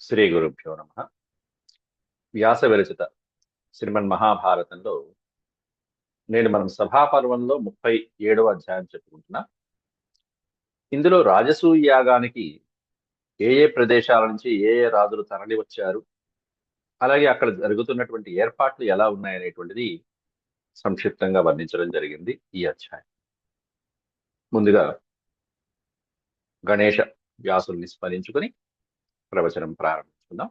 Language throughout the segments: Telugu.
శ్రీ గురుభ్యో నమ. వ్యాస విరచిత శ్రీమన్ మహాభారతంలో నేను మనం సభాపర్వంలో ముప్పై ఏడవ అధ్యాయం చెప్పుకుంటున్నా. ఇందులో రాజసూయ యాగానికి ఏ ఏ ప్రదేశాల నుంచి ఏ ఏ రాజులు తరలి వచ్చారు అలాగే అక్కడ జరుగుతున్నటువంటి ఏర్పాట్లు ఎలా ఉన్నాయనేటువంటిది సంక్షిప్తంగా వర్ణించడం జరిగింది ఈ అధ్యాయం. ముందుగా గణేష వ్యాసుల్ని స్మరించుకుని ప్రవచనం ప్రారంభించుకుందాం.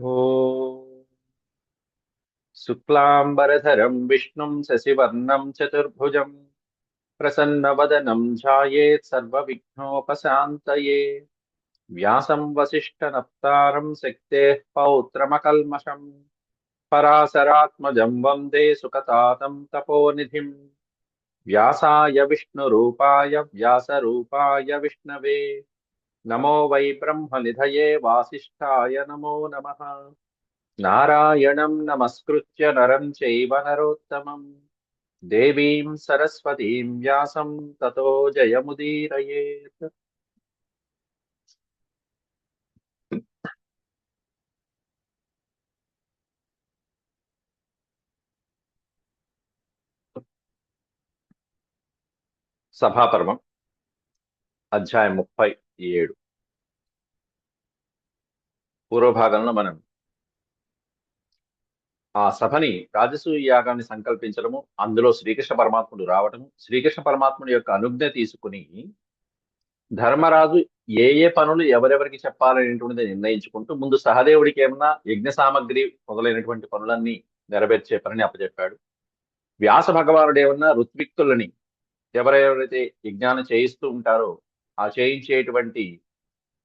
ఓ శుక్లాంబరధరం విష్ణుం శశివర్ణం చతుర్భుజం ప్రసన్నవదనం ఝాయేత్ సర్వవిఘ్నోపశాంతయే. వ్యాసం వసిష్ఠనప్తారం శక్తే పౌత్రమకల్మషం పరాశరాత్మజం వందే సుఖతాతం తపోనిధిం. వ్యాసాయ విష్ణురూపాయ వ్యాసరూపాయ విష్ణవే. నమో వై బ్రహ్మనిధయే వాసిష్ఠాయ నమో నమ. నారాయణం నమస్కృత్య నరం చైవ నరోత్తమం. దేవీం సరస్వతీం వ్యాసం తతో జయముదీరయేత్. సభాపర్వం అధ్యాయం ముప్పై. ఏడు. పూర్వభాగంలో మనం ఆ సభని రాజసూయ యాగాన్ని సంకల్పించడము అందులో శ్రీకృష్ణ పరమాత్ముడు రావటము శ్రీకృష్ణ పరమాత్ముడి యొక్క అనుజ్ఞ తీసుకుని ధర్మరాజు ఏ ఏ పనులు ఎవరెవరికి చెప్పాలనేటువంటిది నిర్ణయించుకుంటూ ముందు సహదేవుడికి ఏమన్నా యజ్ఞ సామగ్రి మొదలైనటువంటి పనులన్నీ నెరవేర్చే పనిని అప్పచెప్పాడు. వ్యాస భగవానుడు ఏమన్నా ఋత్విక్తులని ఎవరెవరైతే యజ్ఞాన్ని చేయిస్తూ ఉంటారో ఆ చేయించేటువంటి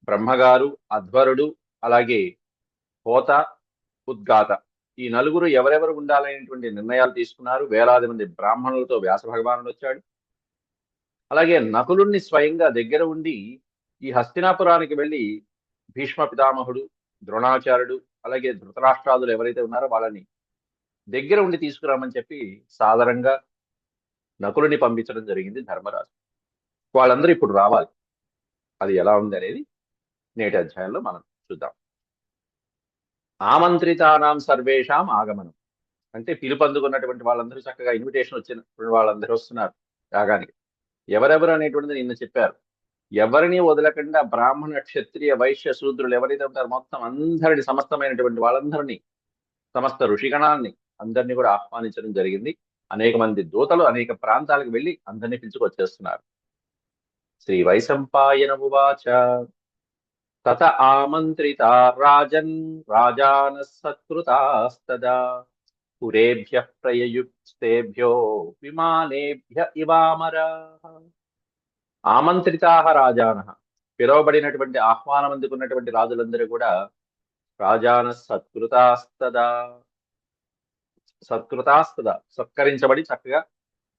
బ్రహ్మగారు అధ్వరుడు అలాగే హోత ఉద్గాత. ఈ నలుగురు ఎవరెవరు ఉండాలనేటువంటి నిర్ణయాలు తీసుకున్నారు. వేలాది మంది బ్రాహ్మణులతో వ్యాస భగవానుడు వచ్చాడు. అలాగే నకులుణ్ణి స్వయంగా దగ్గర ఉండి ఈ హస్తినాపురానికి వెళ్ళి భీష్మ పితామహుడు ద్రోణాచార్యుడు అలాగే ధృతరాష్ట్రాదులు ఎవరైతే ఉన్నారో వాళ్ళని దగ్గర ఉండి తీసుకురామని చెప్పి సాధారణంగా నకులుని పంపించడం జరిగింది ధర్మరాజు. వాళ్ళందరూ ఇప్పుడు రావాలి. అది ఎలా ఉంది అనేది నేటి అధ్యాయంలో మనం చూద్దాం. ఆమంత్రితానాం సర్వేషాం ఆగమనం. అంటే పిలుపందుకున్నటువంటి వాళ్ళందరూ చక్కగా ఇన్విటేషన్ వచ్చిన వాళ్ళందరూ వస్తున్నారు యాగానికి ఎవరెవరు అనేటువంటిది నిన్న చెప్పారు. ఎవరిని వదలకుండా బ్రాహ్మణ క్షత్రియ వైశ్య శూద్రులు ఎవరైతే ఉంటారో మొత్తం అందరిని సమస్తమైనటువంటి వాళ్ళందరినీ సమస్త ఋషిగణాన్ని అందరినీ కూడా ఆహ్వానించడం జరిగింది. అనేక మంది దూతలు అనేక ప్రాంతాలకు వెళ్ళి అందరినీ పిలుచుకొచ్చేస్తున్నారు. శ్రీ వైశంపాయన ఉవాచ తత ఆమంత్రిత రాజన్ రాజాన సత్కృతాస్తదా పురేభ్య ప్రయయుక్తేభ్యో విమానేభ్య ఇవామరా ఆమంత్రితాహ రాజాన పిలువబడినటువంటి ఆహ్వానం అందుకున్నటువంటి రాజులందరూ కూడా రాజాన సత్కృతాస్తదా సత్కృతాస్తద. సత్కరించబడి చక్కగా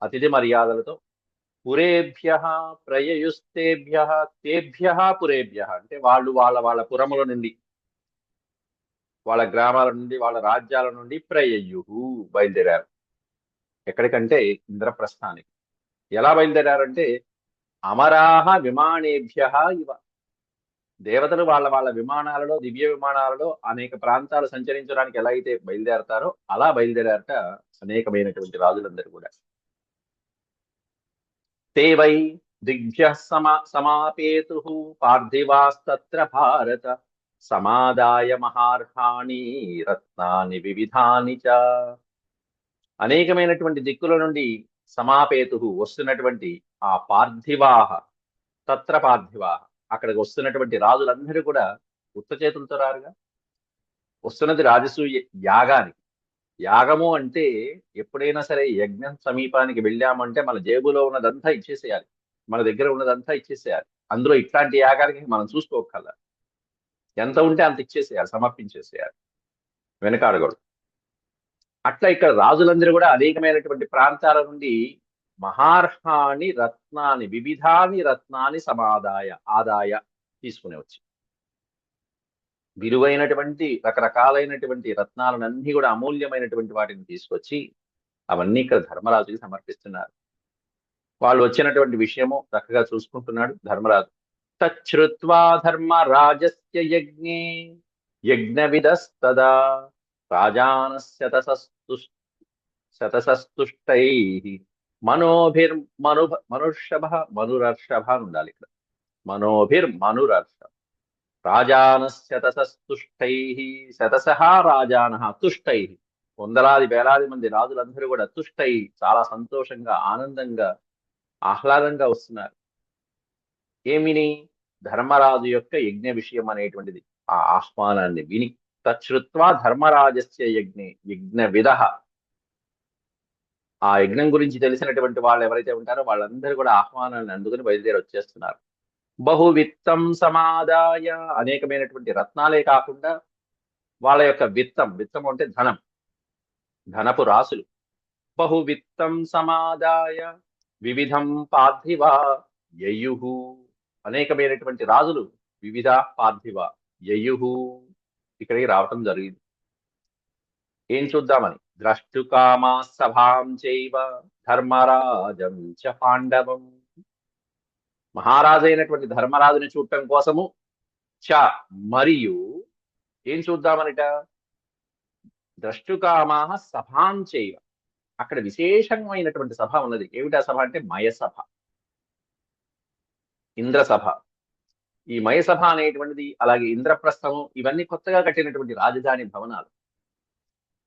అతిథి మర్యాదలతో పురేభ్య ప్రయయుస్తేభ్య తేభ్య పురేభ్య అంటే వాళ్ళు వాళ్ళ వాళ్ళ పురముల నుండి వాళ్ళ గ్రామాల నుండి వాళ్ళ రాజ్యాల నుండి ప్రయయు బయలుదేరారు. ఎక్కడికంటే ఇంద్రప్రస్థానికి. ఎలా బయలుదేరారంటే అమరాహ విమానేభ్య ఇవ. దేవతలు వాళ్ళ వాళ్ళ విమానాలలో దివ్య విమానాలలో అనేక ప్రాంతాలు సంచరించడానికి ఎలా అయితే బయలుదేరతారో అలా బయలుదేరారట అనేకమైనటువంటి రాజులందరూ కూడా. ते वै दिग्भ्यः समा समापेतुः पार्थिवास्तत्र भारत సమాదాయ మహార్హాణి రత్నాని వివిధాని చ అనేకమైనటువంటి దిక్కుల నుండి సమాపేతు వస్తున్నటువంటి ఆ పార్థివాహ తత్ర పార్థివాహ అక్కడికి వస్తున్నటువంటి రాజులందరూ కూడా ఉత్త చేతులతో రారుగా వస్తున్నది రాజసూయ యాగానికి యాగము అంటే ఎప్పుడైనా సరే యజ్ఞం సమీపానికి వెళ్ళామంటే మన జేబులో ఉన్నదంతా ఇచ్చేసేయాలి. మన దగ్గర ఉన్నదంతా ఇచ్చేసేయాలి. అందులో ఇట్లాంటి యాగానికి మనం చూసుకోగల ఎంత ఉంటే అంత ఇచ్చేసేయాలి సమర్పించేసేయాలి. వెనకాడగడు. అట్లా ఇక్కడ రాజులందరూ కూడా అనేకమైనటువంటి ప్రాంతాల నుండి మహార్హాని రత్నాన్ని వివిధాని రత్నాన్ని సమాదాయ ఆదాయ తీసుకునే వచ్చి విలువైనటువంటి రకరకాలైనటువంటి రత్నాలన్నీ కూడా అమూల్యమైనటువంటి వాటిని తీసుకొచ్చి అవన్నీ ఇక్కడ ధర్మరాజుకి సమర్పిస్తున్నారు. వాళ్ళు వచ్చినటువంటి విషయము చక్కగా చూసుకుంటున్నాడు ధర్మరాజు. తచ్చుత్వా ధర్మరాజస్య యజ్ఞే యజ్ఞవిదస్తదా రాజానశతసస్తు శతసస్తుష్టై మనోభిర్ మను మనుషభ మనురర్షభ అని ఉండాలి ఇక్కడ. మనోభిర్ మనురర్షభ. రాజానశతసస్తుష్టై శతసహ రాజాన తుష్టై. వందలాది వేలాది మంది రాజులందరూ కూడా తుష్టై చాలా సంతోషంగా ఆనందంగా ఆహ్లాదంగా వస్తున్నారు. ఏమిని? ధర్మరాజు యొక్క యజ్ఞ విషయం అనేటువంటిది. ఆ ఆహ్వానాన్ని విని తచ్చుత్వా ధర్మరాజస్య యజ్ఞ యజ్ఞ విధ ఆ యజ్ఞం గురించి తెలిసినటువంటి వాళ్ళు ఎవరైతే ఉంటారో వాళ్ళందరూ కూడా ఆహ్వానాన్ని అందుకుని బయలుదేరి వచ్చేస్తున్నారు. బహువిత్తం సమాదాయ అనేకమైనటువంటి రత్నాలే కాకుండా వాళ్ళ యొక్క విత్తం విత్తం అంటే ధనం ధనపు రాసులు. బహువిత్తం సమాదాయ వివిధం పార్థివ యయుహు అనేకమైనటువంటి రాజులు వివిధ పార్థివ యయుహు ఇక్కడికి రావటం జరిగింది. ఏం చూద్దామని? ద్రష్టుకామా సభాం చైవ ధర్మరాజం చ పాండవం. మహారాజైనటువంటి ధర్మరాజుని చూడటం కోసము. చ మరియు ఏం చూద్దామనిట? ద్రష్టుకామా సభాం చైవ అక్కడ విశేషమైనటువంటి సభ ఉన్నది. ఏమిటా సభ అంటే మయసభ. ఇంద్రసభ. ఈ మయసభ అనేటువంటిది అలాగే ఇంద్రప్రస్థము ఇవన్నీ కొత్తగా కట్టినటువంటి రాజధాని భవనాలు.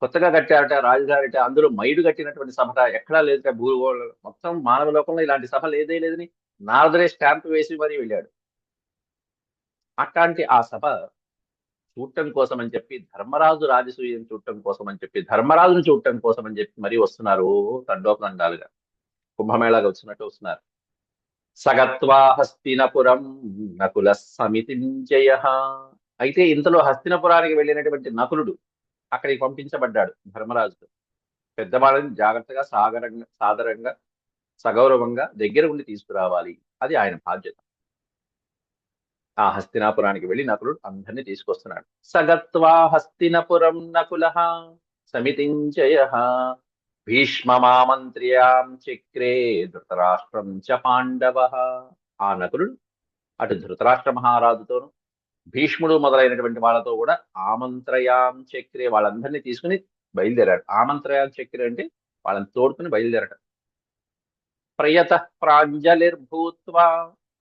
కొత్తగా కట్టారట రాజధాని అందులో మైడు కట్టినటువంటి సభ ఎక్కడా లేదుట. భూగోళం మొత్తం మానవ లోకంలో ఇలాంటి సభ లేదే లేదని నారదుడే స్టాంప్ వేసి మరీ వెళ్ళాడు. అట్లాంటి ఆ సభ చూడటం కోసం అని చెప్పి ధర్మరాజు రాజసూయం చూడటం కోసం అని చెప్పి ధర్మరాజును చూడటం కోసం అని చెప్పి మరీ వస్తున్నారు తండోపదండాలుగా కుంభమేళాగా వచ్చినట్టు వస్తున్నారు. సగత్వా హస్తినపురం నకుల సమితింజయ. అయితే ఇంతలో హస్తినపురానికి వెళ్ళినటువంటి నకులుడు అక్కడికి పంపించబడ్డాడు ధర్మరాజుతో పెద్దవాళ్ళని జాగ్రత్తగా సాగరంగా సాదరంగా సగౌరవంగా దగ్గర ఉండి తీసుకురావాలి. అది ఆయన బాధ్యత. ఆ హస్తినాపురానికి వెళ్ళి నకులుడు అందరినీ తీసుకొస్తున్నాడు. సగత్వా హస్తినపురం నకుల సమితించయ భీష్మమామంత్ర్యాం చక్రే ధృతరాష్ట్రం చ పాండవ ఆ నకులుడు అటు ధృతరాష్ట్ర మహారాజుతోను భీష్ముడు మొదలైనటువంటి వాళ్ళతో కూడా ఆమంత్రయాం చక్రే వాళ్ళందరినీ తీసుకుని బయలుదేరాడు. ఆమంత్రయాం చక్రే అంటే వాళ్ళని తోడుకుని బయలుదేరట. ప్రయత ప్రాంజలిర్భూత్వా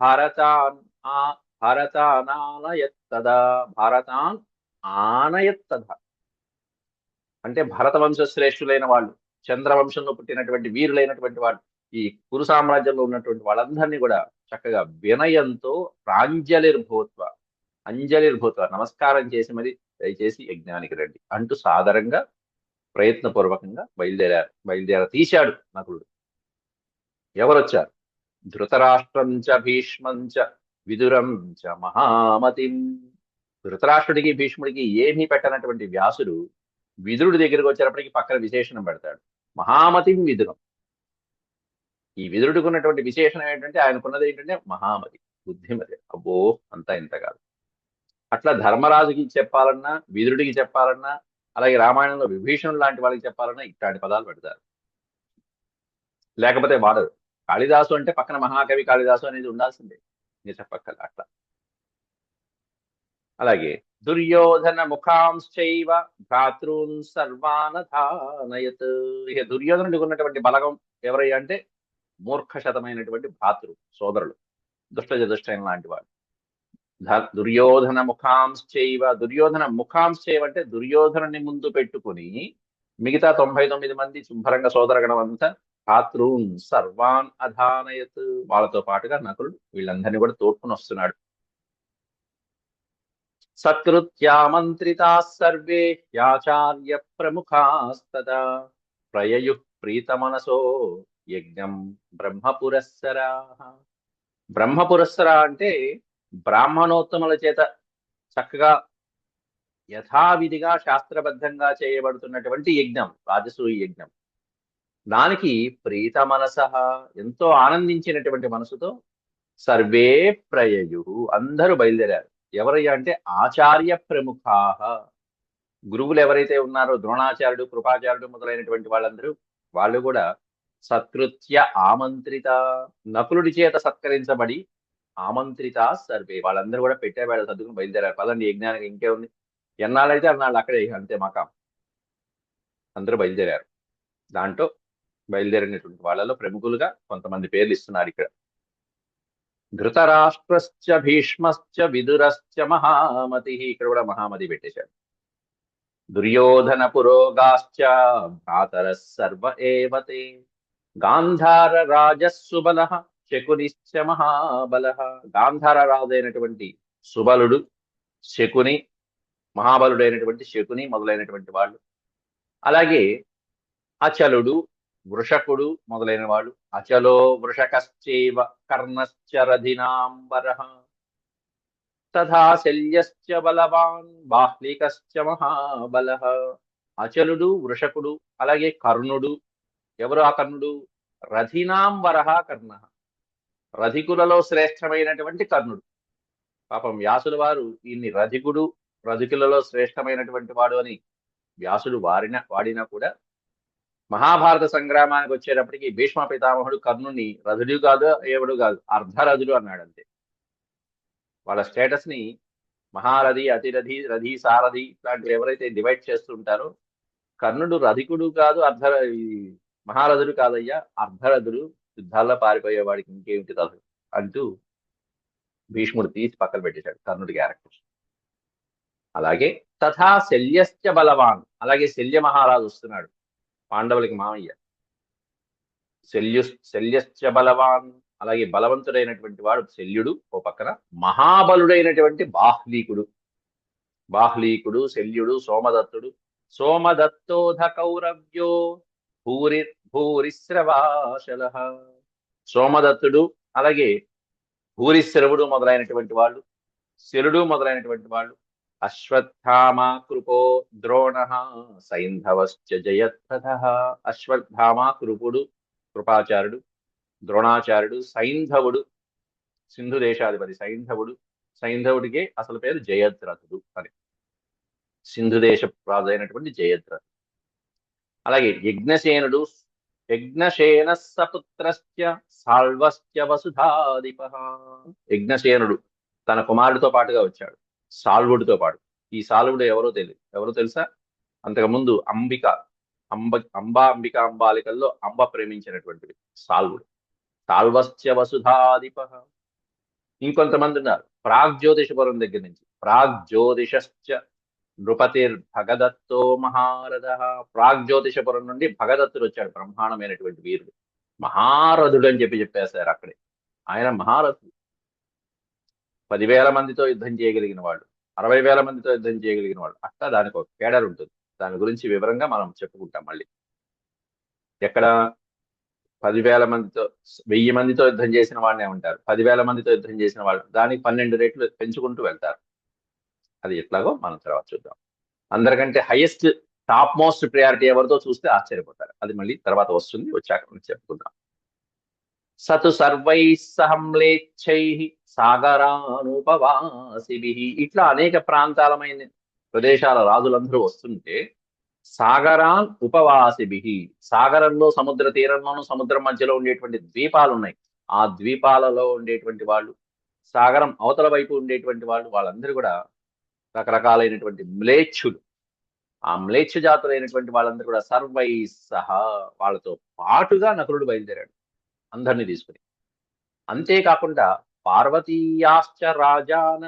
భారతాన్ ఆ భారతానానయత్తదా భారతాన్ ఆనయత్తదా అంటే భరతవంశ వంశశ్రేష్ఠులైన వాళ్ళు చంద్రవంశంలో పుట్టినటువంటి వీరులైనటువంటి వాళ్ళు ఈ కురు సామ్రాజ్యంలో ఉన్నటువంటి వాళ్ళందరినీ కూడా చక్కగా వినయంతో ప్రాంజలిర్భూత్వ అంజలిర్భూత్వ నమస్కారం చేసి మరి దయచేసి యజ్ఞానికి రండి అంటూ సాదరంగా ప్రయత్నపూర్వకంగా బయలుదేరారు బయలుదేర తీశాడు నకులుడు ఎవరొచ్చారు? ధృతరాష్ట్రం చ భీష్మం చ విదురం చ మహామతిం. ధృతరాష్ట్రుడికి భీష్ముడికి ఏమీ పెట్టనటువంటి వ్యాసుడు విదురుడి దగ్గరికి వచ్చేటప్పటికి పక్కన విశేషణం పెడతాడు. మహామతిం విదురం. ఈ విదురుడికి ఉన్నటువంటి విశేషణం ఏంటంటే ఆయనకున్నది ఏంటంటే మహామతి బుద్ధిమతి. అబ్బో అంతా ఇంత కాదు. అట్లా ధర్మరాజుకి చెప్పాలన్నా విదురుడికి చెప్పాలన్నా అలాగే రామాయణంలో విభీషణుడు లాంటి వాళ్ళకి చెప్పాలన్నా ఇట్లాంటి పదాలు పెడతారు. లేకపోతే వాడరు. కాళిదాసు అంటే పక్కన మహాకవి కాళిదాసు అనేది ఉండాల్సిందే. నిజ చెప్పక్కల అట్లా. అలాగే దుర్యోధన ముఖాంశ్చైవ భ్రాతృన్ సర్వానధానయత్. ఇక దుర్యోధనుడికి ఉన్నటువంటి బలగం ఎవరయ్యా అంటే మూర్ఖశతమైనటువంటి భ్రాతృ సోదరులు దుష్టజదుష్టైన లాంటి వాడు దుర్యోధన ముఖాంశ్చైవ దుర్యోధన ముఖాంశ్చైవ అంటే దుర్యోధనుని ముందు పెట్టుకుని మిగతా తొంభై తొమ్మిది మంది శుభ్రంగా సోదరగణం అంతా భ్రాతృన్ సర్వాన్ అధానయత్ వాళ్ళతో పాటుగా నకులుడు వీళ్ళందరినీ కూడా తోడ్కొని వస్తున్నాడు సత్కృత్యామంత్రితా సర్వే యాచార్య ప్రముఖాస్తదా ప్రయయు ప్రీతమనసో యజ్ఞం బ్రహ్మపురస్సరా బ్రహ్మపురస్సర అంటే బ్రాహ్మణోత్తముల చేత చక్కగా యథావిధిగా శాస్త్రబద్ధంగా చేయబడుతున్నటువంటి యజ్ఞం రాజసూయ యజ్ఞం దానికి ప్రీత మనస ఎంతో ఆనందించినటువంటి మనసుతో సర్వే ప్రయయు అందరూ బయలుదేరారు. ఎవరయ్యా అంటే ఆచార్య ప్రముఖా. గురువులు ఎవరైతే ఉన్నారో ద్రోణాచార్యుడు కృపాచార్యుడు మొదలైనటువంటి వాళ్ళందరూ వాళ్ళు కూడా సత్కృత్య ఆమంత్రిత నకులుడి చేత సత్కరించబడి ఆమంత్రిత సర్వే. వాళ్ళందరూ కూడా పెట్టే వేళ సర్దుకుని బయలుదేరారు. పదండి యజ్ఞానికి ఇంకే ఉంది? ఎన్నాళ్ళైతే అన్నాళ్ళు అక్కడే అంతే మాక అందరూ బయలుదేరారు. దాంట్లో బయలుదేరినటువంటి వాళ్ళలో ప్రముఖులుగా కొంతమంది పేర్లు ఇస్తున్నారు ఇక్కడ. ధృతరాష్ట్రశ్చ భీష్మశ్చ విదురశ్చ మహామతి ఇక్కడ కూడా మహామతి పెట్టేశాడు దుర్యోధన పురోగాశ్చ భ్రాతర సర్వ ఏవతే గాంధార రాజస్సుబల శకునిశ్చ మహాబల. గాంధార రాజు అయినటువంటి సుబలుడు శకుని మహాబలుడైనటువంటి శకుని మొదలైనటువంటి వాళ్ళు. అలాగే అచలుడు వృషకుడు మొదలైన వాళ్ళు. అచలో వృషకశ్చేవ కర్ణశ్చ రధినాంబర తథా శల్యశ్చ బలవాన్ బాహ్లికశ్చ మహాబల. అచలుడు వృషకుడు అలాగే కర్ణుడు. ఎవరు ఆ కర్ణుడు? రథినాంబర కర్ణ. రధికులలో శ్రేష్టమైనటువంటి కర్ణుడు. పాపం వ్యాసుల వారు ఈయన్ని రధికుడు రధికులలో శ్రేష్టమైనటువంటి వాడు అని వ్యాసుడు వారిన వాడినా కూడా మహాభారత సంగ్రామానికి వచ్చేటప్పటికి భీష్మ పితామహుడు కర్ణుని రథుడు కాదు ఎవడు కాదు అర్ధరథుడు అన్నాడు అంతే వాళ్ళ స్టేటస్ని మహారథి అతిరథి రథి సారథి ఇట్లాంటివి ఎవరైతే డివైడ్ చేస్తుంటారో కర్ణుడు రధికుడు కాదు అర్ధ మహారథుడు కాదయ్యా అర్ధరథుడు యుద్ధాల్లో పారిపోయేవాడికి ఇంకేమిటి తదు అంటూ భీష్ముడు తీసి పక్కన పెట్టేశాడు కర్ణుడి క్యారెక్టర్. అలాగే తథా శల్యశ్చ బలవాన్ అలాగే శల్య మహారాజు వస్తున్నాడు. పాండవులకి మామయ్య. శల్యు శల్యశ్చ బలవాన్ అలాగే బలవంతుడైనటువంటి వాడు శల్యుడు ఓ పక్కన మహాబలుడైనటువంటి బాహ్లీకుడు. బాహ్లీకుడు శల్యుడు సోమదత్తుడు. సోమదత్తోధ కౌరవ్యో భూరి భూరిశ్రవాశల సోమదత్తుడు అలాగే భూరిశ్రవుడు మొదలైనటువంటి వాళ్ళు శరుడు మొదలైనటువంటి వాళ్ళు అశ్వత్థామ కృపో ద్రోణ సైంధవశ్చ జయత్రథ అశ్వత్థామ కృపుడు కృపాచార్యుడు ద్రోణాచార్యుడు సైంధవుడు సింధు దేశాధిపతి సైంధవుడు సైంధవుడికే అసలు పేరు జయద్రథుడు అని. సింధు దేశ రాజు అయినటువంటి జయద్రథుడు. అలాగే యజ్ఞసేనుడు యజ్ఞసేన సపుత్రశ్చ సాల్వశ్చ వసుధాధిప యజ్ఞసేనుడు తన కుమారుడితో పాటుగా వచ్చాడు. సాల్వుడితో పాటు. ఈ సాల్వుడు ఎవరో తెలియదు ఎవరో తెలుసా? అంతకుముందు అంబిక అంబ అంబా అంబిక అంబాలికల్లో అంబ ప్రేమించినటువంటిది సాల్వుడు. సాల్వస్య వసుధాధిప ఇంకొంతమంది ఉన్నారు. ప్రాగ్జ్యోతిషపురం దగ్గర నుంచి. ప్రాగ్జ్యోతిషశ్చ నృపతిర్ భగదత్తో మహారథ. ప్రాగ్జ్యోతిషపురం నుండి భగదత్తుడు వచ్చాడు బ్రహ్మాండమైనటువంటి వీరుడు. మహారథుడు అని చెప్పి చెప్పేశారు అక్కడే. ఆయన మహారథుడు. పదివేల మందితో యుద్ధం చేయగలిగిన వాళ్ళు అరవై వేల మందితో యుద్ధం చేయగలిగిన వాళ్ళు అట్లా దానికి ఒక కేడర్ ఉంటుంది. దాని గురించి వివరంగా మనం చెప్పుకుంటాం మళ్ళీ. ఎక్కడ పదివేల మందితో వెయ్యి మందితో యుద్ధం చేసిన వాడినే ఉంటారు. పదివేల మందితో యుద్ధం చేసిన వాళ్ళు దానికి పన్నెండు రేట్లు పెంచుకుంటూ వెళ్తారు. అది ఎట్లాగో మనం తర్వాత చూద్దాం. అందరికంటే హైయెస్ట్ టాప్ మోస్ట్ ప్రియారిటీ ఎవరితో చూస్తే ఆశ్చర్యపోతారు. అది మళ్ళీ తర్వాత వస్తుంది వచ్చాక మనం చెప్పుకుందాం. సతు సర్వై సహంలేచ్చై సాగరానుపవాసిభి. ఇట్లా అనేక ప్రాంతాలమైన ప్రదేశాల రాజులందరూ వస్తుంటే సాగరాన్ ఉపవాసిభి. సాగరంలో సముద్ర తీరంలోనూ సముద్రం మధ్యలో ఉండేటువంటి ద్వీపాలు ఉన్నాయి ఆ ద్వీపాలలో ఉండేటువంటి వాళ్ళు సాగరం అవతల వైపు ఉండేటువంటి వాళ్ళు వాళ్ళందరూ కూడా రకరకాలైనటువంటి మ్లేచ్చులు ఆ మ్లేచ్ఛ జాతులైనటువంటి వాళ్ళందరూ కూడా సర్వై సహా వాళ్ళతో పాటుగా నకులుడు బయలుదేరాడు. అందరినీ తీసుకుని. అంతేకాకుండా పార్వతీయాశ్చ రాజాన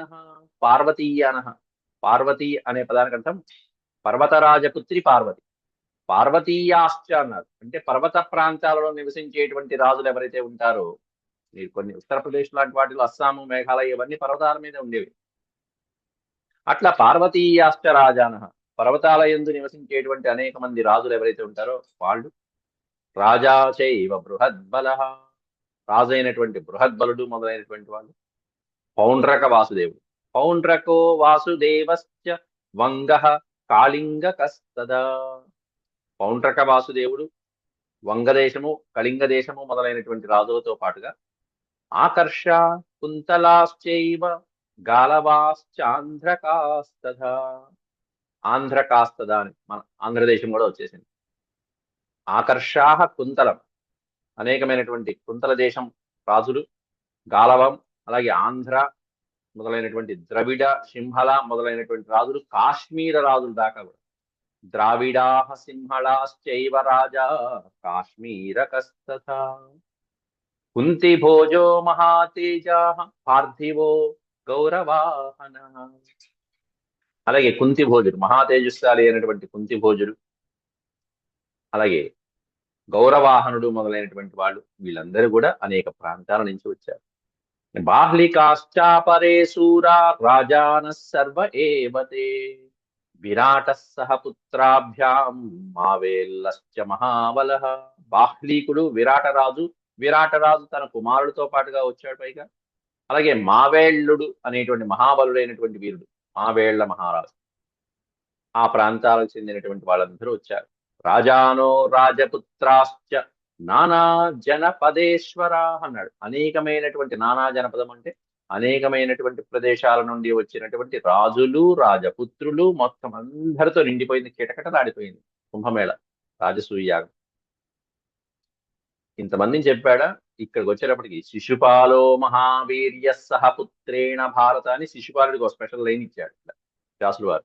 పార్వతీయాన పార్వతీ అనే పదానికి అర్థం పర్వతరాజపుత్రి పార్వతి. పార్వతీయాశ్చ అన్నారు. అంటే పర్వత ప్రాంతాలలో నివసించేటువంటి రాజులు ఎవరైతే ఉంటారో మీరు కొన్ని ఉత్తరప్రదేశ్ లాంటి వాటిలో అస్సాము మేఘాలయ ఇవన్నీ పర్వతాల మీద ఉండేవి. అట్లా పార్వతీయాశ్చ రాజాన పర్వతాల ఎందు నివసించేటువంటి అనేక మంది రాజులు ఎవరైతే ఉంటారో వాళ్ళు రాజా చైవ బృహద్బల. రాజైనటువంటి బృహద్బలుడు మొదలైనటువంటి వాళ్ళు. పౌండ్రక వాసుదేవుడు. పౌండ్రకో వాసుదేవశ్చ వంగ కాళింగ కస్తద. పౌండ్రక వాసుదేవుడు వంగదేశము కళింగ దేశము మొదలైనటువంటి రాజులతో పాటుగా ఆకర్ష కుంతలాశ్చైవ గాలవాశ్చాంధ్రకాస్తద ఆంధ్రకాస్తద అని మన ఆంధ్రదేశం కూడా వచ్చేసింది. ఆకర్షాహ కుంతలం. అనేకమైనటువంటి కుంతల దేశం రాజులు గాలవం అలాగే ఆంధ్ర మొదలైనటువంటి ద్రవిడ సింహళ మొదలైనటువంటి రాజులు కాశ్మీర రాజుల దాకా కూడా. ద్రావిడా సింహళాశ్చైవ రాజా కాశ్మీర కాశ్మీరకస్తథ కుంతి భోజో మహాతేజా పార్థివో గౌరవాహన. అలాగే కుంతి భోజుడు మహాతేజస్శాలి అయినటువంటి కుంతి భోజుడు అలాగే గౌరవాహనుడు మొదలైనటువంటి వాళ్ళు వీళ్ళందరూ కూడా అనేక ప్రాంతాల నుంచి వచ్చారు. బాహ్లికాశ్చాపరే సూరా రాజాన సర్వ ఏవతే విరాట సహ పుత్రాభ్యాం మావేల్లశ్చ మహాబల. బాహ్లీకుడు విరాటరాజు విరాటరాజు తన కుమారుడితో పాటుగా వచ్చాడు పైగా. అలాగే మావేళ్ళుడు అనేటువంటి మహాబలుడైనటువంటి వీరుడు మావేళ్ళ మహారాజు. ఆ ప్రాంతాలకు చెందినటువంటి వాళ్ళందరూ వచ్చారు. రాజానో రాజపుత్రాశ్చ నానా జనపదేశ్వరా అన్నాడు. అనేకమైనటువంటి నానా జనపదం అంటే అనేకమైనటువంటి ప్రదేశాల నుండి వచ్చినటువంటి రాజులు రాజపుత్రులు మొత్తం అందరితో నిండిపోయింది కిటకటలాడిపోయింది కుంభమేళ రాజసూయాగం. ఇంతమందిని చెప్పాడా ఇక్కడికి వచ్చేటప్పటికి శిశుపాలో మహావీర్య సహపుత్రేణ భారత అని శిశుపాలుడికి ఒక స్పెషల్ లైన్ ఇచ్చాడు వ్యాసులు వారు.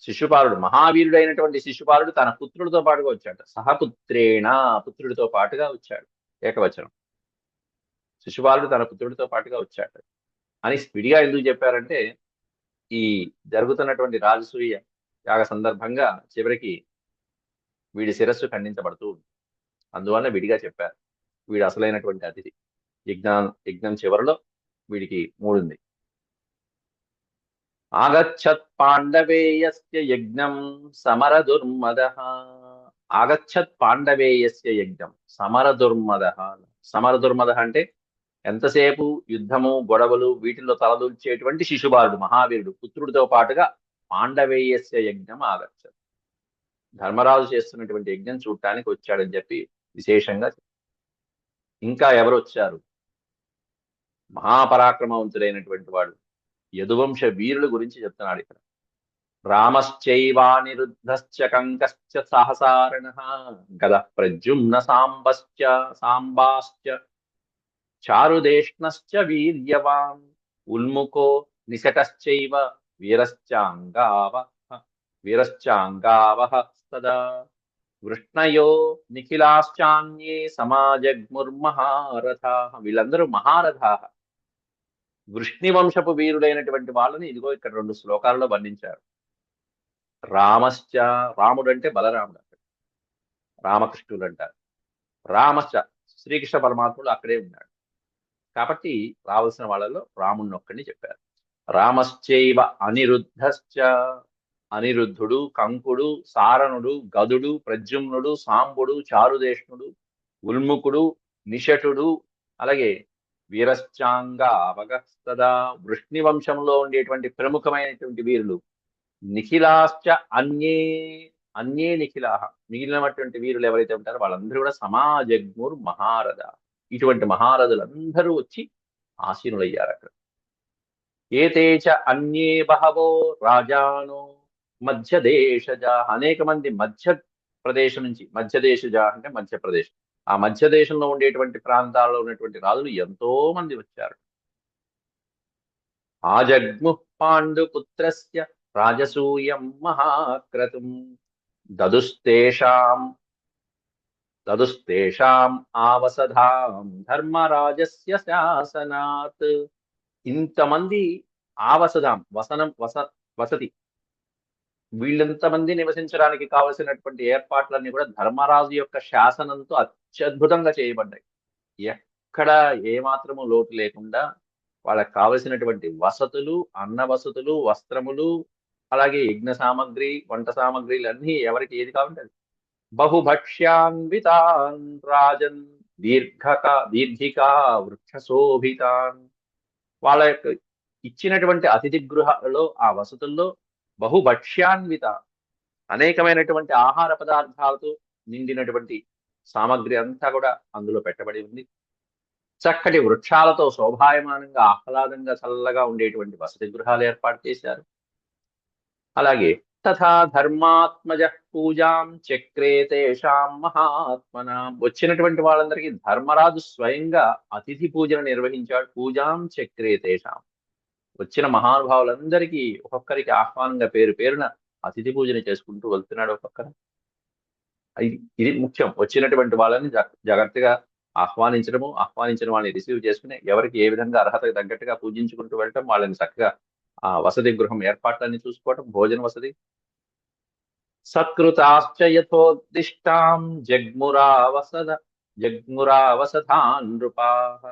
శిశుపాలుడు మహావీరుడైనటువంటి అయినటువంటి శిశుపాలుడు తన పుత్రుడితో పాటుగా వచ్చాడు. సహపుత్రేణ పుత్రుడితో పాటుగా వచ్చాడు ఏకవచనం. శిశుపాలుడు తన పుత్రుడితో పాటుగా వచ్చాడు. అని స్పీడిగా ఎందుకు చెప్పారంటే ఈ జరుగుతున్నటువంటి రాజసూయ యాగ సందర్భంగా చివరికి వీడి శిరస్సు ఖండించబడుతూ ఉంది. అందువల్ల విడిగా చెప్పారు. వీడు అసలైనటువంటి అతిథి. యజ్ఞం యజ్ఞం చివరిలో వీడికి మూడుంది. ఆగచ్చత్ పాండవేయస్య యజ్ఞం సమర దుర్మద ఆగచ్చత్ పాండవేయస్య యజ్ఞం సమర దుర్మద సమర దుర్మద అంటే ఎంతసేపు యుద్ధము గొడవలు వీటిల్లో తలదూల్చేటువంటి శిశుబాలుడు మహావీరుడు పుత్రుడితో పాటుగా పాండవేయస్య యజ్ఞం ఆగచ్చత్ ధర్మరాజు చేస్తున్నటువంటి యజ్ఞం చూడటానికి వచ్చాడని చెప్పి విశేషంగా ఇంకా ఎవరు వచ్చారు మహాపరాక్రమవంతుడైనటువంటి వాడు యదువంశ వీరుల గురించి చెప్తున్నాడు ఇక్కడ. రామశ్చైవానిరుద్ధశ్చ కంకశ్చ సహసారణ గద ప్రజుమ్న సాంబశ్చ సాంబాశ్చ చారుదేష్ణశ్చ వీర్యవాన్ ఉల్ముకో నిశటశ్చైవ వీరశ్చాంగావ వీరశ్చాంగావహ సదా. వృష్ణయో నిఖిలాశ్చాన్యే సమాజగ్ముర్మహారథా వీళ్ళందరూ మహారథా. వృష్ణివంశపు వీరుడైనటువంటి వాళ్ళని ఇదిగో ఇక్కడ రెండు శ్లోకాలలో వర్ణించారు. రామశ్చ రాముడు అంటే బలరాముడు అక్కడ. రామకృష్ణుడు అంటారు రామశ్చ శ్రీకృష్ణ పరమాత్ముడు అక్కడే ఉన్నాడు. కాబట్టి రావాల్సిన వాళ్ళలో రాముడిని ఒక్కడిని చెప్పారు. రామశ్చైవ అనిరుద్ధశ్చ. అనిరుద్ధుడు కంకుడు సారణుడు గదుడు ప్రద్యుమ్నుడు సాంబుడు చారుదేష్ణుడు ఉల్ముకుడు నిషటుడు అలాగే వీరశ్చాంగ అవగస్తదా వృష్ణి వంశంలో ఉండేటువంటి ప్రముఖమైనటువంటి వీరులు. నిఖిలాశ్చ అన్యే అన్యే నిఖిలాహ. మిగిలినటువంటి వీరులు ఎవరైతే ఉంటారో వాళ్ళందరూ కూడా సమాజగ్ముర్ మహారథ. ఇటువంటి మహారథులందరూ వచ్చి ఆసీనులయ్యారు అక్కడ. ఏతేచ అన్యే బహవో రాజానో మధ్యదేశజ అనేక మంది మధ్య ప్రదేశం నుంచి మధ్యదేశజ అంటే మధ్యప్రదేశ్. ఆ మధ్య దేశంలో ఉండేటువంటి ప్రాంతాల్లో ఉన్నటువంటి రాజులు ఎంతో మంది వచ్చారు. ఆజగ్ము పాండుపుత్రస్య రాజసూయం మహాక్రతుం. దదుస్తేషాం దదుస్తేషాం ఆవసధాం ధర్మరాజస్య శాసనాత్. ఇంతమంది ఆవసధాం వసనం వస వసతి. వీళ్ళంతమంది నివసించడానికి కావలసినటువంటి ఏర్పాట్లన్నీ కూడా ధర్మరాజు యొక్క శాసనంతో అత్యద్భుతంగా చేయబడ్డాయి. ఎక్కడ ఏమాత్రము లోటు లేకుండా వాళ్ళకి కావలసినటువంటి వసతులు అన్న వసతులు వస్త్రములు అలాగే యజ్ఞ సామగ్రి వంట సామగ్రిలు అన్నీ ఎవరికి ఏది కావాలంటే బహుభక్ష్యాన్వితాన్ రాజన్ దీర్ఘక దీర్ఘికా వృక్షశోభితాన్. వాళ్ళ యొక్క ఇచ్చినటువంటి అతిథి గృహాలలో ఆ వసతుల్లో బహుభక్ష్యాన్విత అనేకమైనటువంటి ఆహార పదార్థాలతో నిండినటువంటి సామగ్రి అంతా కూడా అందులో పెట్టబడి ఉంది. చక్కటి వృక్షాలతో శోభాయమానంగా ఆహ్లాదంగా చల్లగా ఉండేటువంటి వసతి గృహాలు ఏర్పాటు చేశారు. అలాగే తథా ధర్మాత్మజ పూజాం చక్రే తేషాం మహాత్మనాం వచ్చినటువంటి వాళ్ళందరికీ ధర్మరాజు స్వయంగా అతిథి పూజను నిర్వహించాడు. పూజాం చక్రే తేషాం. వచ్చిన మహానుభావులందరికీ ఒక్కొక్కరికి ఆహ్వానంగా పేరు పేరున అతిథి పూజను చేసుకుంటూ వెళ్తున్నాడు ఒక్కొక్కరు. ఇది ముఖ్యం. వచ్చినటువంటి వాళ్ళని జాగ్రత్తగా ఆహ్వానించడము ఆహ్వానించిన వాళ్ళని రిసీవ్ చేసుకుని ఎవరికి ఏ విధంగా అర్హతకు తగ్గట్టుగా పూజించుకుంటూ వెళ్ళటం వాళ్ళని చక్కగా ఆ వసతి గృహం ఏర్పాట్లన్నీ చూసుకోవటం భోజన వసతి. సత్కృతాశ్చ జగ్మురావసద జగ్మురావసథాన్ నృపాః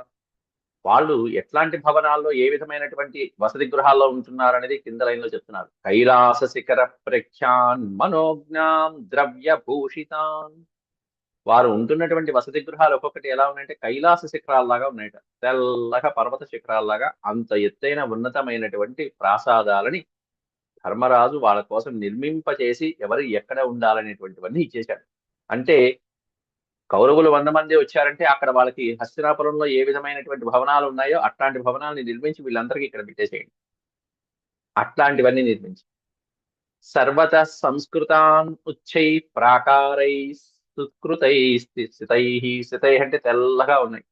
వాళ్ళు ఎట్లాంటి భవనాల్లో ఏ విధమైనటువంటి వసతి గృహాల్లో ఉంటున్నారనేది కింద లైన్లో చెప్తున్నారు. కైలాస శిఖర ప్రఖ్యాన్ మనోజ్ఞాం ద్రవ్య భూషితాన్. వారు ఉంటున్నటువంటి వసతి గృహాలు ఒక్కొక్కటి ఎలా ఉన్నాయంటే కైలాస శిఖరాల్లాగా ఉన్నాయట. తెల్లగా పర్వత శిఖరాల్లాగా అంత ఎత్తైన ఉన్నతమైనటువంటి ప్రాసాదాలని ధర్మరాజు వాళ్ళ కోసం నిర్మింపచేసి ఎవరు ఎక్కడ ఉండాలనేటువంటివన్నీ ఇచ్చేశాడు. అంటే కౌరవులు వంద మంది వచ్చారంటే అక్కడ వాళ్ళకి హస్తినాపురంలో ఏ విధమైనటువంటి భవనాలు ఉన్నాయో అట్లాంటి భవనాలని నిర్మించి వీళ్ళందరికీ ఇక్కడ పెట్టేసేయండి. అట్లాంటివన్నీ నిర్మించి. సర్వత సంస్కృతాన్ ఉచ్చై ప్రాకారై సుకృతై స్థితై స్థితై అంటే తెల్లగా ఉన్నాయి.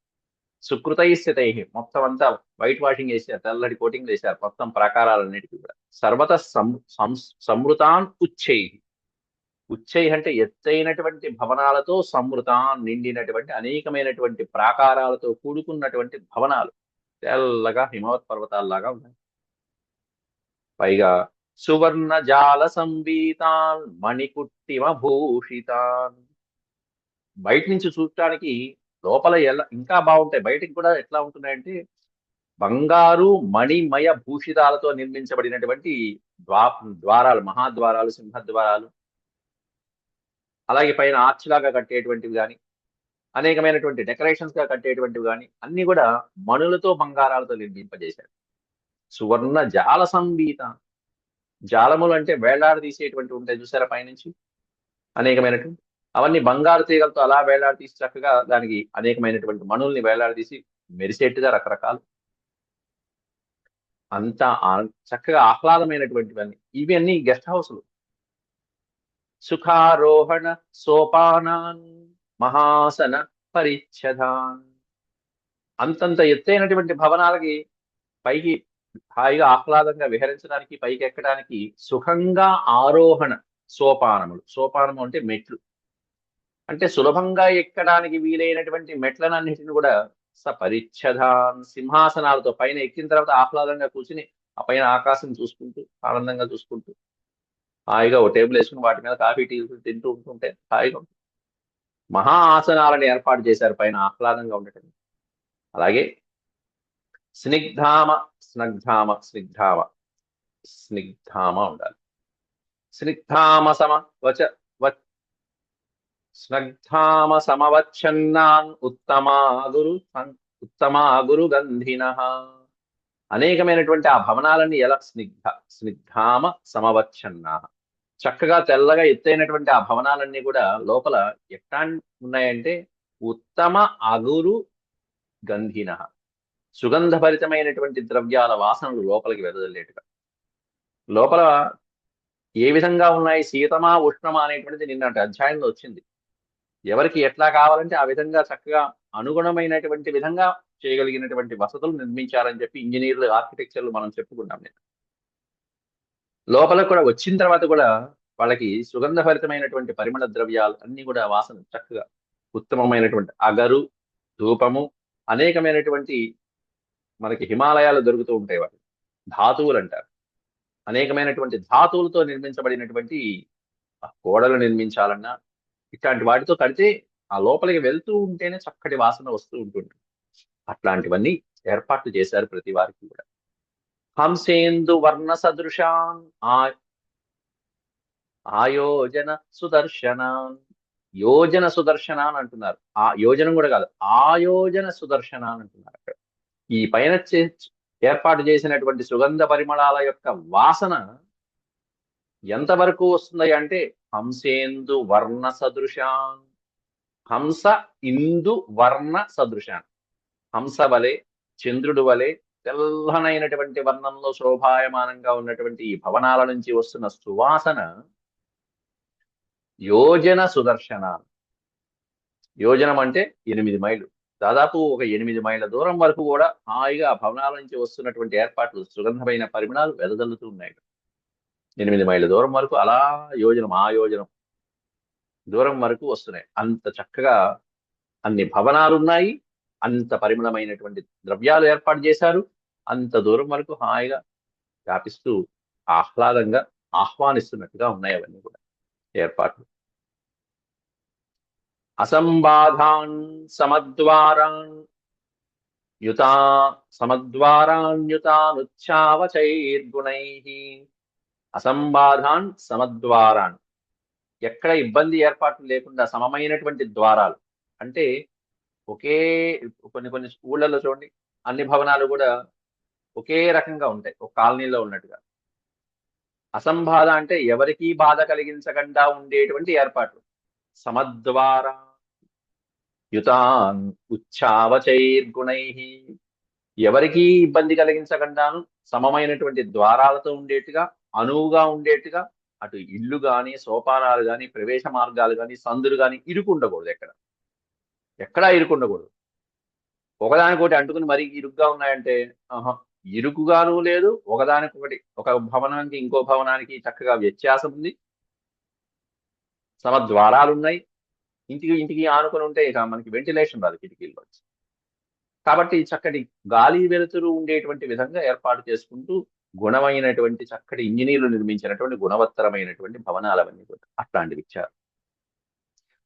సుకృతై స్థితై మొత్తం అంతా వైట్ వాషింగ్ చేశారు తెల్లటి కోటింగ్ వేశారు మొత్తం ప్రాకారాలన్నిటికీ కూడా. సర్వత సం సం- సమృతాన్ ఉచ్చై ఉచ్చై అంటే ఎత్తైనటువంటి భవనాలతో సమృత నిండినటువంటి అనేకమైనటువంటి ప్రాకారాలతో కూడుకున్నటువంటి భవనాలు. తెల్లగా హిమవత్ పర్వతాల్లాగా ఉన్నాయి. పైగా సువర్ణ జాల సంవీతాన్ మణికుట్టిమ భూషితాన్. బయట నుంచి చూడటానికి లోపల ఎలా ఇంకా బాగుంటాయి. బయటికి కూడా ఎట్లా ఉంటున్నాయంటే బంగారు మణిమయ భూషితాలతో నిర్మించబడినటువంటి ద్వా ద్వారాలు మహాద్వారాలు సింహద్వారాలు అలాగే పైన ఆర్చ్ లాగా కట్టేటువంటివి కానీ అనేకమైనటువంటి డెకరేషన్స్గా కట్టేటువంటివి కానీ అన్ని కూడా మణులతో బంగారాలతో నిర్మింపజేశారు. సువర్ణ జాల సంబీత జాలములు అంటే వేలాడ తీసేటువంటి ఉంటాయి చూసారా పైనుంచి? అనేకమైనటువంటి. అవన్నీ బంగారు తీగలతో అలా వేలాడి తీసి చక్కగా దానికి అనేకమైనటువంటి మణుల్ని వేలాడదీసి మెరిసేట్టుగా రకరకాలు. అంత చక్కగా ఆహ్లాదమైనటువంటివన్నీ. ఇవన్నీ గెస్ట్ హౌస్లు. సుఖారోహణ సోపానాన్ మహాసన పరిచ్ఛదాన్. అంతంత ఎత్తైనటువంటి భవనాలకి పైకి హాయిగా ఆహ్లాదంగా విహరించడానికి పైకి ఎక్కడానికి సుఖంగా ఆరోహణ సోపానములు. సోపానము అంటే మెట్లు. అంటే సులభంగా ఎక్కడానికి వీలైనటువంటి మెట్లనన్నిటిని కూడా సపరిచ్ఛదాన్ సింహాసనాలతో పైన ఎక్కిన తర్వాత ఆహ్లాదంగా కూర్చుని ఆ పైన ఆకాశం చూసుకుంటూ ఆనందంగా చూసుకుంటూ హాయిగా ఓ టేబుల్ వేసుకుని వాటి మీద కాఫీ టీ తింటూ ఉంటుంటే హాయిగా ఉంటుంది. మహా ఆసనాలను ఏర్పాటు చేశారు పైన ఆహ్లాదంగా ఉండటం. అలాగే స్నిగ్ధామ స్నగ్ధామ స్నిగ్ధామ స్నిగ్ధామ ఉండాలి. స్నిగ్ధామ సమ వచ వ- స్నగ్ధామ సమవచ్చన్నాన్ ఉత్తమాగురు ఉత్తమాగురు గంధిన. అనేకమైనటువంటి ఆ భవనాలన్నీ ఎలా? స్నిగ్ధ స్నిగ్ధామ సమవచ్చన్నా చక్కగా తెల్లగా ఎత్తైనటువంటి ఆ భవనాలన్నీ కూడా లోపల ఎట్టా ఉన్నాయంటే ఉత్తమ అగురు గంధిన. సుగంధభరితమైనటువంటి ద్రవ్యాల వాసనలు లోపలికి వెదజల్లేట్టుగా. లోపల ఏ విధంగా ఉన్నాయి? శీతమా ఉష్ణమా అనేటువంటిది నిన్నటి అధ్యాయంలో వచ్చింది. ఎవరికి ఎట్లా కావాలంటే ఆ విధంగా చక్కగా అనుగుణమైనటువంటి విధంగా చేయగలిగినటువంటి వసతులు నిర్మించాలని చెప్పి ఇంజనీర్లు ఆర్కిటెక్చర్లు మనం చెప్పుకున్నాం నేను లోపల కూడా వచ్చిన తర్వాత కూడా వాళ్ళకి సుగంధభరితమైనటువంటి పరిమళ ద్రవ్యాలు అన్ని కూడా వాసన చక్కగా ఉత్తమమైనటువంటి అగరు ధూపము అనేకమైనటువంటి మనకి హిమాలయాలు దొరుకుతూ ఉంటాయి వాటి ధాతువులు అంటారు. అనేకమైనటువంటి ధాతువులతో నిర్మించబడినటువంటి ఆ గోడలు నిర్మించాలన్నా ఇట్లాంటి వాటితో కడితే ఆ లోపలికి వెళ్తూ ఉంటేనే చక్కటి వాసన వస్తూ ఉంటుంది. అట్లాంటివన్నీ ఏర్పాట్లు చేశారు ప్రతి వారికి కూడా. హంసేందు వర్ణ సదృశాన్ ఆ ఆయోజన సుదర్శనాన్. యోజన సుదర్శనాన్ అంటున్నారు. ఆ యోజనం కూడా కాదు ఆయోజన సుదర్శనాన్ అంటున్నారు అక్కడ. ఈ పైన ఏర్పాటు చేసినటువంటి సుగంధ పరిమళాల యొక్క వాసన ఎంతవరకు వస్తుంది అంటే హంసేందు వర్ణ సదృశాన్ హంస ఇందు వర్ణ సదృశాన్ హంస వలె చంద్రుడు వలె తెల్లనైనటువంటి వర్ణంలో శోభాయమానంగా ఉన్నటువంటి ఈ భవనాల నుంచి వస్తున్న సువాసన యోజన సుదర్శన యోజనం అంటే ఎనిమిది మైళ్ళు. దాదాపు ఒక ఎనిమిది మైళ్ళ దూరం వరకు కూడా హాయిగా ఆ భవనాల నుంచి వస్తున్నటువంటి ఏర్పాట్లు సుగంధమైన పరిమాణాలు వెదజల్లుతూ ఉన్నాయి. ఎనిమిది మైళ్ళ దూరం వరకు అలా యోజనం ఆ యోజనం దూరం వరకు వస్తున్నాయి. అంత చక్కగా అన్ని భవనాలు ఉన్నాయి అంత పరిమళమైనటువంటి ద్రవ్యాలు ఏర్పాటు చేశారు. అంత దూరం వరకు హాయిగా వ్యాపిస్తూ ఆహ్లాదంగా ఆహ్వానిస్తున్నట్టుగా ఉన్నాయి అవన్నీ కూడా ఏర్పాట్లు. అసంబాధాన్ సమద్వారాన్ యుతా సమద్వారాన్యుతానుచ్చావచైర్గుణై అసంబాధాన్ సమద్వారాన్ ఎక్కడ ఇబ్బంది ఏర్పాట్లు లేకుండా సమమైనటువంటి ద్వారాలు అంటే ఒకే కొన్ని కొన్ని స్కూళ్ళలో చూడండి అన్ని భవనాలు కూడా ఒకే రకంగా ఉంటాయి. ఒక కాలనీలో ఉన్నట్టుగా. అసంబాధ అంటే ఎవరికీ బాధ కలిగించకుండా ఉండేటువంటి ఏర్పాట్లు. సమద్వారా యుతాన్ ఉచ్చావచైర్గుణై ఎవరికీ ఇబ్బంది కలిగించకుండాను సమమైనటువంటి ద్వారాలతో ఉండేట్టుగా అనువుగా ఉండేట్టుగా అటు ఇల్లు గాని సోపానాలు గాని ప్రవేశ మార్గాలు గాని సందులు కానీ ఇరుకుండకూడదు ఎక్కడ. ఎక్కడా ఇరుకుండకూడదు ఒకదానికొకటి అంటుకుని మరీ ఇరుగ్గా ఉన్నాయంటే ఆహా ఇరుకుగాను లేదు ఒకదానికొకటి ఒక భవనానికి ఇంకో భవనానికి చక్కగా వ్యత్యాసం ఉంది. సమద్వారాలు ఉన్నాయి ఇంటికి ఇంటికి ఆనుకొని ఉంటే ఇక మనకి వెంటిలేషన్ రాదు కిటికీల్లో కాబట్టి చక్కటి గాలి వెలుతురు ఉండేటువంటి విధంగా ఏర్పాటు చేసుకుంటూ గుణమైనటువంటి చక్కటి ఇంజనీర్లు నిర్మించినటువంటి గుణవత్తరమైనటువంటి భవనాలవన్నీ కూడా అట్లాంటివి ఇచ్చారు.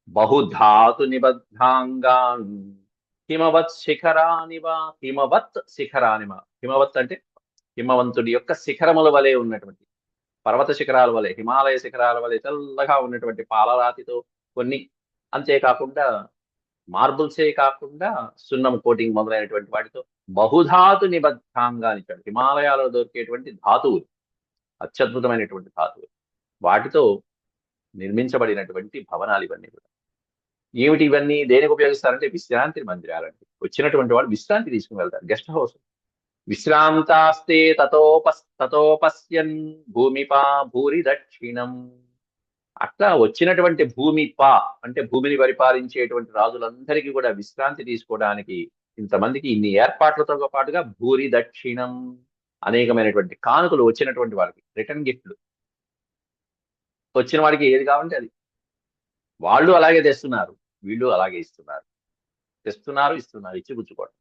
బహుధాతు నిబద్ధాంగాన్ హిమవత్ శిఖరానివ హిమవత్ శిఖరానివ హిమవత్ అంటే హిమవంతుడి యొక్క శిఖరముల వలె ఉన్నటువంటి పర్వత శిఖరాల వలె హిమాలయ శిఖరాల వలె తెల్లగా ఉన్నటువంటి పాలరాతితో కొన్ని అంతేకాకుండా మార్బుల్సే కాకుండా సున్నం కోటింగ్ మొదలైనటువంటి వాటితో బహుధాతు నిబద్ధాంగా ఇచ్చాడు. హిమాలయాలలో దొరికేటువంటి ధాతువులు అత్యద్భుతమైనటువంటి ధాతువులు. వాటితో నిర్మించబడినటువంటి భవనాలు ఇవన్నీ కూడా. ఏమిటి ఇవన్నీ? దేనికి ఉపయోగిస్తారంటే విశ్రాంతి మందిరాలండి. వచ్చినటువంటి వాళ్ళు విశ్రాంతి తీసుకుని వెళ్తారు. Guest house. విశ్రాంతాస్తే తతోపస్ తతోపస్యన్ భూమిపా భూరి దక్షిణం. అట్లా వచ్చినటువంటి భూమి పా అంటే భూమిని పరిపాలించేటువంటి రాజులందరికీ కూడా విశ్రాంతి తీసుకోవడానికి ఇంతమందికి ఇన్ని ఏర్పాట్లతో పాటుగా భూరి దక్షిణం అనేకమైనటువంటి కానుకలు వచ్చినటువంటి వాళ్ళకి రిటర్న్ గిఫ్ట్లు. వచ్చిన వాడికి ఏది కావాలంటే అది. వాళ్ళు అలాగే తెస్తున్నారు. వీళ్ళు అలాగే ఇస్తున్నారు. తెస్తున్నారు ఇస్తున్నారు ఇచ్చి పుచ్చుకోవడం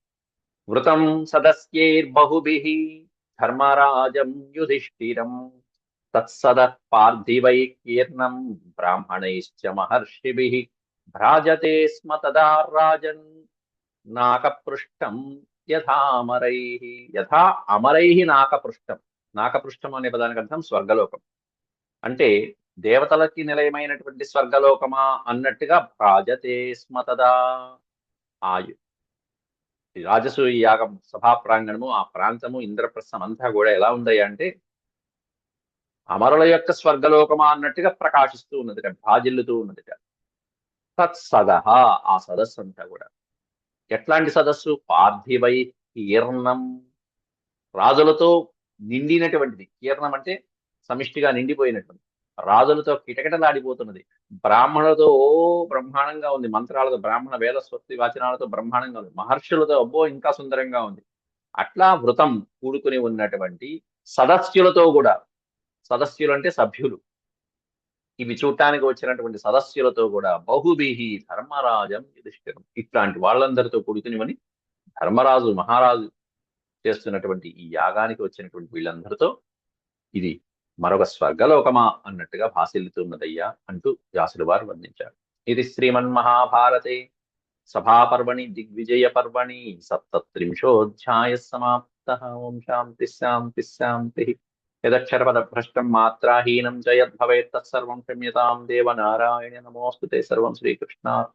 వృతం సదస్యైర్బహుభి ధర్మరాజం యుధిష్ఠిరం తత్సద పార్థివైకీర్ణం బ్రాహ్మణైశ్చ మహర్షిభి భ్రాజతే స్మ తదా రాజన్ నాకపృష్టం యథామరై యథా అమరై నాకపృష్టం. నాకపృష్టం అనే పదానికి అర్థం స్వర్గలోకం. అంటే దేవతలకి నిలయమైనటువంటి స్వర్గలోకమా అన్నట్టుగా భ్రాజతే స్మ తదా. ఆయు. రాజసూయ యాగం సభా ప్రాంగణము ఆ ప్రాంతము ఇంద్రప్రస్థం అంతా కూడా ఎలా ఉందయ్యా అంటే అమరుల యొక్క స్వర్గలోకమా అన్నట్టుగా ప్రకాశిస్తూ ఉన్నదిట భాజిల్లుతూ ఉన్నదిట. తత్సదహ ఆ సదస్సు అంతా కూడా. ఎట్లాంటి సదస్సు? పార్థివై కీర్ణం. రాజులతో నిండినటువంటిది. కీర్ణం అంటే సమిష్టిగా నిండిపోయినటువంటి రాజులతో కిటకిటలాడిపోతున్నది. బ్రాహ్మణులతో ఓ బ్రహ్మాండంగా ఉంది. మంత్రాలతో బ్రాహ్మణ వేద స్వస్తి వాచనాలతో బ్రహ్మాండంగా ఉంది. మహర్షులతో అబ్బో ఇంకా సుందరంగా ఉంది. అట్లా వృతం కూడుకుని ఉన్నటువంటి సదస్యులతో కూడా సదస్యులు అంటే సభ్యులు. ఇవి చూడటానికి వచ్చినటువంటి సదస్యులతో కూడా బహుబీహి ధర్మరాజం యుధిష్ఠిరం. ఇట్లాంటి వాళ్ళందరితో కూడుకునివని ధర్మరాజు మహారాజు చేస్తున్నటువంటి ఈ యాగానికి వచ్చినటువంటి వీళ్ళందరితో ఇది మరొక స్వర్గలోకమా అన్నట్టుగా భాసిల్లుతున్నదయ్యా అంటూ వ్యాసుడు వారు వర్ణించారు. ఇది శ్రీమన్ మహాభారతే సభాపర్వణి దిగ్విజయ పర్వణి సప్తత్రింశోధ్యాయ సమాప్త. ఓం శాంతి శాంతి శాంతి. యదక్షరపదభ్రష్టం మాత్రాహీనం జయద్భవేత్ తత్సర్వం క్షమ్యతాం దేవనారాయణ నమోస్తు సర్వం శ్రీకృష్ణార్థ